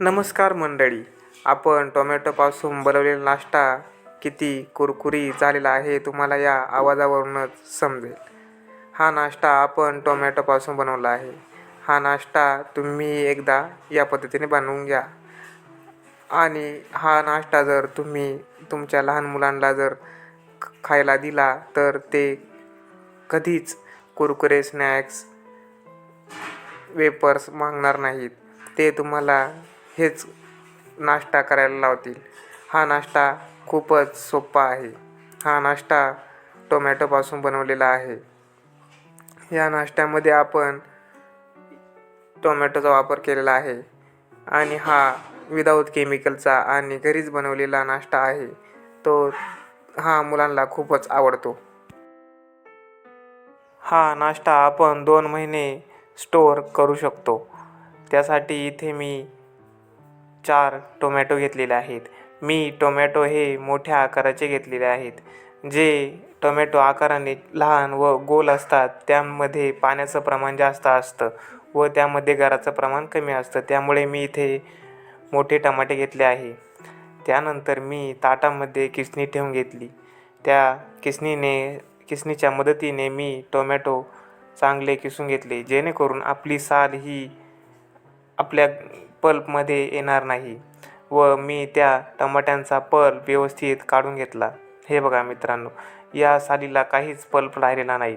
नमस्कार मंडळी. आपण टोमॅटोपासून बनवलेला नाश्ता किती कुरकुरी झालेला आहे तुम्हाला या आवाजावरूनच समजेल. हा नाश्ता आपण टोमॅटोपासून बनवला आहे. हा नाश्ता तुम्ही एकदा या पद्धतीने बनवून घ्या. आणि हा नाश्ता जर तुम्ही तुमच्या लहान मुलांना जर ख- खायला दिला तर ते कधीच कुरकुरे स्नॅक्स वेपर्स मागणार नाहीत. ते तुम्हाला हेच नाश्ता करायला लावतील. हा नाश्ता खूपच सोपा आहे. हा नाश्ता टोमॅटोपासून बनवलेला आहे. या नाश्त्यामध्ये आपण टोमॅटोचा वापर केलेला आहे आणि हा विदाऊट केमिकलचा आणि घरीच बनवलेला नाश्ता आहे. तो हा मुलांना खूपच आवडतो. हा नाश्ता आपण दोन महिने स्टोअर करू शकतो. त्यासाठी इथे मी चार टोमॅटो घेतलेले आहेत. मी टोमॅटो हे मोठ्या आकाराचे घेतलेले आहेत. जे टोमॅटो आकाराने लहान व गोल असतात त्यामध्ये पाण्याचं प्रमाण जास्त असतं व त्यामध्ये गाराचं प्रमाण कमी असतं. त्यामुळे मी इथे मोठे टमाटे घेतले आहे. त्यानंतर मी ताटामध्ये किसणी ठेवून घेतली. त्या किसणीने किसणीच्या मदतीने मी टोमॅटो चांगले किसून घेतले जेणेकरून आपली साल ही आपल्या पल्पमध्ये येणार नाही व मी त्या टमाट्यांचा पल्प व्यवस्थित काढून घेतला. हे बघा मित्रांनो या सालीला काहीच पल्प राहिलेला नाही.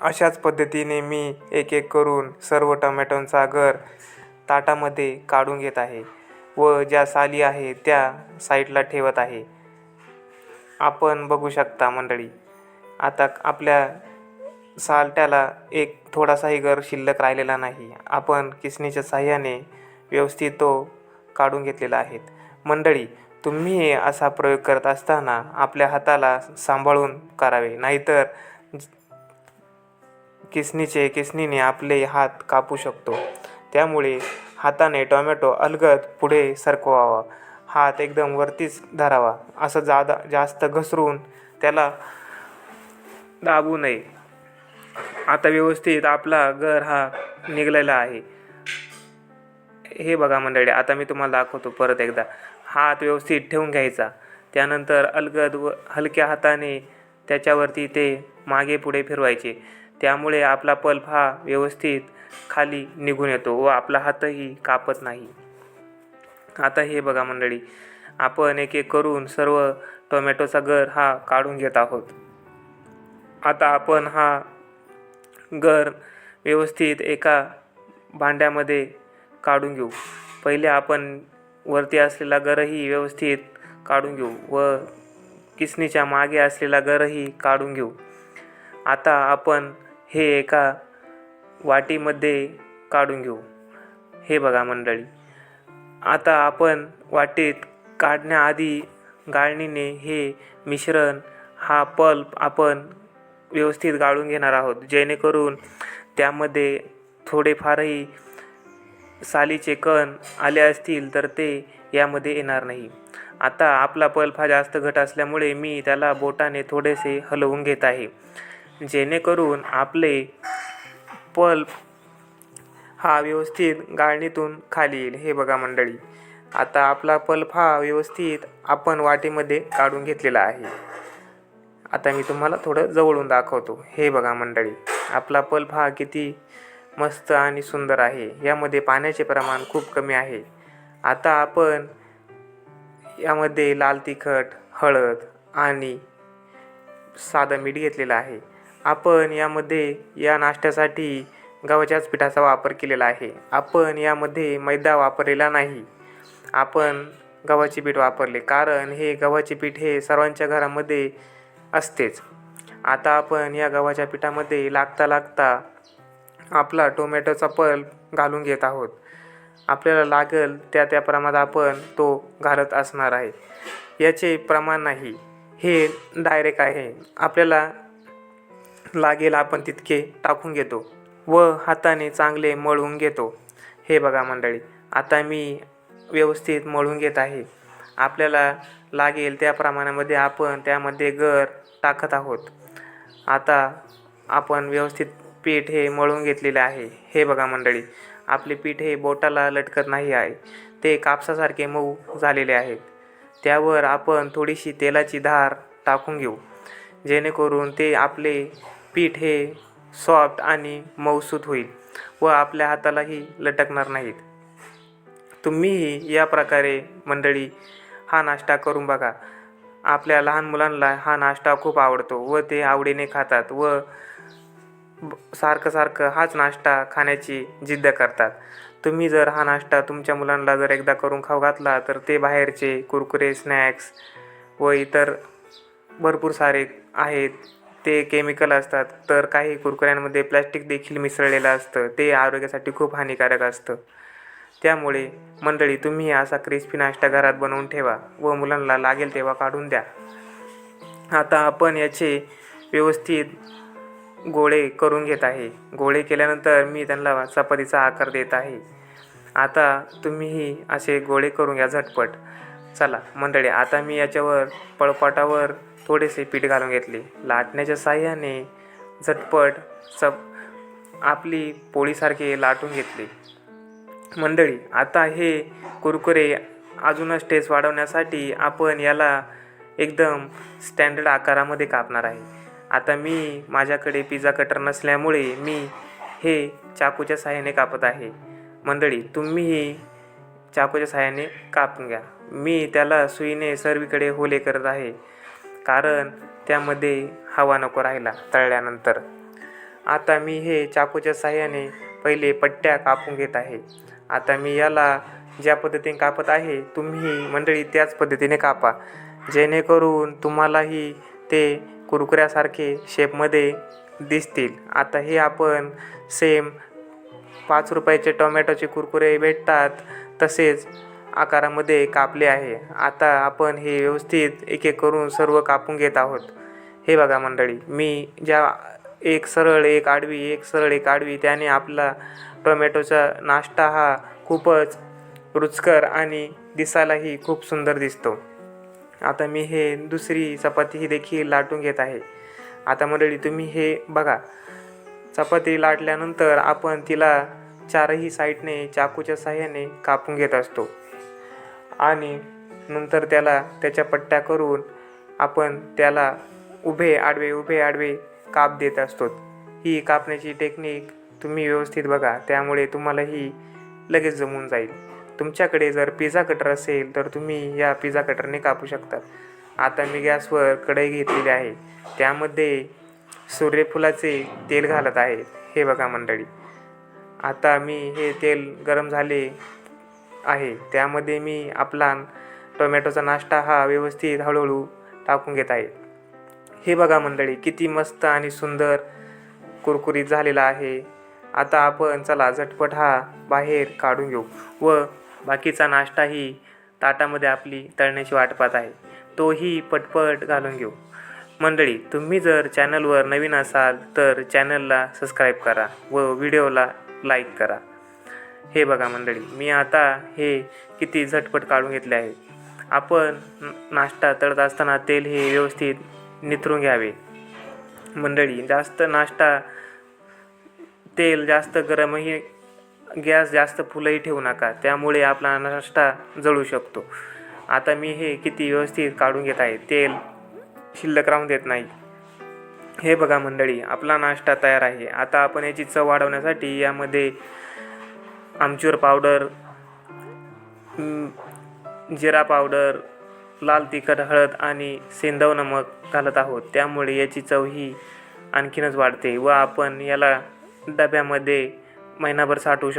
अशाच पद्धतीने मी एक एक करून सर्व टमॅटोंचा गर ताटामध्ये काढून घेत आहे व ज्या साली आहे त्या साईडला ठेवत आहे. आपण बघू शकता मंडळी आता आपल्या सालट्याला एक थोडासाही गर शिल्लक राहिलेला नाही. आपण किसनीच्या साह्याने व्यवस्थित तो काढून घेतलेला आहे मंडळी तुम्ही असा प्रयोग करत असताना आपल्या हाताला सांभाळून करावे. नाहीतर किसणीचे किसणीने आपले हात कापू शकतो. त्यामुळे हाताने टोमॅटो अलगद पुढे सरकवावा. हात एकदम वरतीच धरावा. असं जादा जास्त घसरून त्याला दाबू नये. आता व्यवस्थित आपला घर हा निघलेला आहे. हे बघा मंडळी आता मी तुम्हाला दाखवतो परत एकदा. हात व्यवस्थित ठेवून घ्यायचा. त्यानंतर अलगद व हलक्या हाताने त्याच्यावरती ते मागे पुढे फिरवायचे. त्यामुळे आपला पल्प हा व्यवस्थित खाली निघून येतो व आपला हातही कापत नाही. आता हे बघा मंडळी आपण एक एक करून सर्व टोमॅटोचा गर हा काढून घेत आहोत. आता आपण हा गर व्यवस्थित एका भांड्यामध्ये काढून घेऊ. पहिले आपण वरती असलेला गरही व्यवस्थित काढून घेऊ व किसणीच्या मागे असलेला गरही काढून घेऊ. आता आपण हे एका वाटीमध्ये काढून घेऊ. हे बघा मंडळी. आता आपण वाटीत काढण्याआधी गाळणीने हे मिश्रण हा पल्प आपण व्यवस्थित गाळून घेणार आहोत. जेणेकरून त्यामध्ये थोडेफारही सालीचे कण आले असतील तर ते यामध्ये येणार नाही. आता आपला पल्प हा जास्त घट असल्यामुळे मी त्याला बोटाने थोडेसे हलवून घेत आहे. जेणेकरून आपले पल्प हा व्यवस्थित गाळणीतून खाली येईल. हे बघा मंडळी. आता आपला पल्प हा व्यवस्थित आपण वाटेमध्ये काढून घेतलेला आहे. आता मी तुम्हाला थोडं जवळून दाखवतो. हे बघा मंडळी आपला पल्प हा किती मस्त आणि सुंदर आहे. यामध्ये पाण्याचे प्रमाण खूप कमी आहे. आता आपण यामध्ये लाल तिखट हळद आणि साधं मीठ घेतलेलं आहे. आपण यामध्ये या नाश्त्यासाठी गव्हाच्याच पिठाचा वापर केलेला आहे. आपण यामध्ये मैदा वापरलेला नाही. आपण गव्हाचे पीठ वापरले. कारण हे गव्हाचे पीठ हे सर्वांच्या घरामध्ये असतेच. आता आपण या गव्हाच्या पिठामध्ये लागता लागता आपला टोमॅटोचा पल्प घालून घेत आहोत. आपल्याला लागेल त्या त्या प्रमाणात आपण तो घालत असणार आहे. याचे प्रमाण नाही. हे डायरेक्ट आहे. आपल्याला लागेल आपण तितके टाकून घेतो व हाताने चांगले मळून घेतो. हे बघा मंडळी आता मी व्यवस्थित मळून घेत आहे. आपल्याला लागेल त्या प्रमाणामध्ये आपण त्यामध्ये गर टाकत आहोत. आता आपण व्यवस्थित पीठ हे मळून घेतलेले आहे. हे बघा मंडळी आपले पीठ हे बोटाला लटकत नाही आहे. ते कापसासारखे मऊ झालेले आहेत. त्यावर आपण थोडीशी तेलाची धार टाकून घेऊ. जेणेकरून ते आपले पीठ हे सॉफ्ट आणि मऊसूत होईल व आपल्या हातालाही लटकणार नाहीत. तुम्हीही या प्रकारे मंडळी हा नाश्ता करून बघा. आपल्या लहान मुलांना हा नाश्ता खूप आवडतो व ते आवडीने खातात व सारखं सारखं हाच नाश्ता खाण्याची जिद्द करतात. तुम्ही जर हा नाश्ता तुमच्या मुलांना जर एकदा करून खाऊ घातला तर ते बाहेरचे कुरकुरे स्नॅक्स व इतर भरपूर सारे आहेत. ते केमिकल असतात. तर काही कुरकुऱ्यांमध्ये प्लॅस्टिक देखील मिसळलेलं असतं. ते आरोग्यासाठी खूप हानिकारक असतं. त्यामुळे मंडळी तुम्ही असा क्रिस्पी नाश्ता घरात बनवून ठेवा व मुलांना लागेल तेव्हा काढून द्या. आता आपण याचे व्यवस्थित गोळे करून घेत आहे. गोळे केल्यानंतर मी त्यांना चपातीचा आकार देत आहे. आता तुम्हीही असे गोळे करून घ्या झटपट. चला मंडळी आता मी याच्यावर पळपाटावर थोडेसे पीठ घालून घेतले. लाटण्याच्या साह्याने झटपट चप आपली पोळीसारखे लाटून घेतले. मंडळी आता हे कुरकुरे अजूनच टेस्ट वाढवण्यासाठी आपण याला एकदम स्टँडर्ड आकारामध्ये कापणार आहे. आता मी माझ्याकडे पिझ्झा कटर नसल्यामुळे मी हे चाकूच्या सहाय्याने कापत आहे. मंडळी तुम्हीही चाकूच्या सहाय्याने कापून घ्या. मी त्याला सुईने सर्वीकडे होले करत आहे. कारण त्यामध्ये हवा नको राहिला तळल्यानंतर. आता मी हे चाकूच्या साह्याने पहिले पट्ट्या कापून घेत आहे. आता मी याला ज्या पद्धतीने कापत आहे तुम्ही मंडळी त्याच पद्धतीने कापा. जेणेकरून तुम्हालाही ते कुरकुऱ्यासारखे शेपमध्ये दिसतील. आता हे आपण सेम पाच रुपयाचे टोमॅटोचे कुरकुरे भेटतात तसेच आकारामध्ये कापले आहे. आता आपण हे व्यवस्थित एक एक करून सर्व कापून घेत आहोत. हे बघा मंडळी मी ज्या एक सरळ एक आडवी एक सरळ एक आडवी. त्याने आपला टोमॅटोचा नाश्ता हा खूपच रुचकर आणि दिसायलाही खूप सुंदर दिसतो. आता मी हे दुसरी चपाती ही देखील लाटून घेत आहे. आता मंडळी तुम्ही हे बघा. चपाती लाटल्यानंतर आपण तिला चारही साईडने चाकूच्या साह्याने कापून घेत असतो. आणि नंतर त्याला त्याच्या पट्ट्या करून आपण त्याला उभे आडवे उभे आडवे काप देत असतो ही कापण्याची टेक्निक तुम्ही व्यवस्थित बघा त्यामुळे तुम्हाला ही लगेच जमून जाईल. तुमच्याकडे जर पिझ्झा कटर असेल तर तुम्ही या पिझ्झा कटरने कापू शकता आता मी गॅसवर कढई घेतलेली आहे. त्यामध्ये सूर्यफुलाचे तेल घालत आहे. हे बघा मंडळी. आता मी हे तेल गरम झाले आहे. त्यामध्ये मी आपला टोमॅटोचा नाश्ता हा व्यवस्थित हळूहळू टाकून घेत आहे. हे बघा मंडळी किती मस्त आणि सुंदर कुरकुरीत झालेला आहे. आता आपण चला झटपट हा बाहेर काढून घेऊ. व बाकीचा नाश्ताही ताटामध्ये आपली तळण्याची वाट पाहत आहे. तोही पटपट घालून घेऊ. मंडळी तुम्ही जर चॅनलवर नवीन असाल तर चॅनलला सबस्क्राईब करा व व्हिडिओला लाईक करा. हे बघा मंडळी मी आता हे किती झटपट काढून घेतले आहे. आपण नाश्ता तळत असताना तेल हे व्यवस्थित निथरून घ्यावे. मंडळी जास्त नाश्ता तेल जास्त गरमही गॅस जास्त फुलंही ठेवू नका. त्यामुळे आपला नाश्ता जळू शकतो. आता मी हे किती व्यवस्थित काढून घेत आहे. तेल शिल्लक राहून देत नाही. हे बघा मंडळी आपला नाश्ता तयार आहे. आता आपण याची चव वाढवण्यासाठी यामध्ये आमचूर पावडर जिरा पावडर लाल तिखट हळद आणि सेंधव नमक घालत आहोत. त्यामुळे याची चव ही आणखीनच वाढते व आपण याला डब्यामध्ये महिनाभर साठवू शकतो.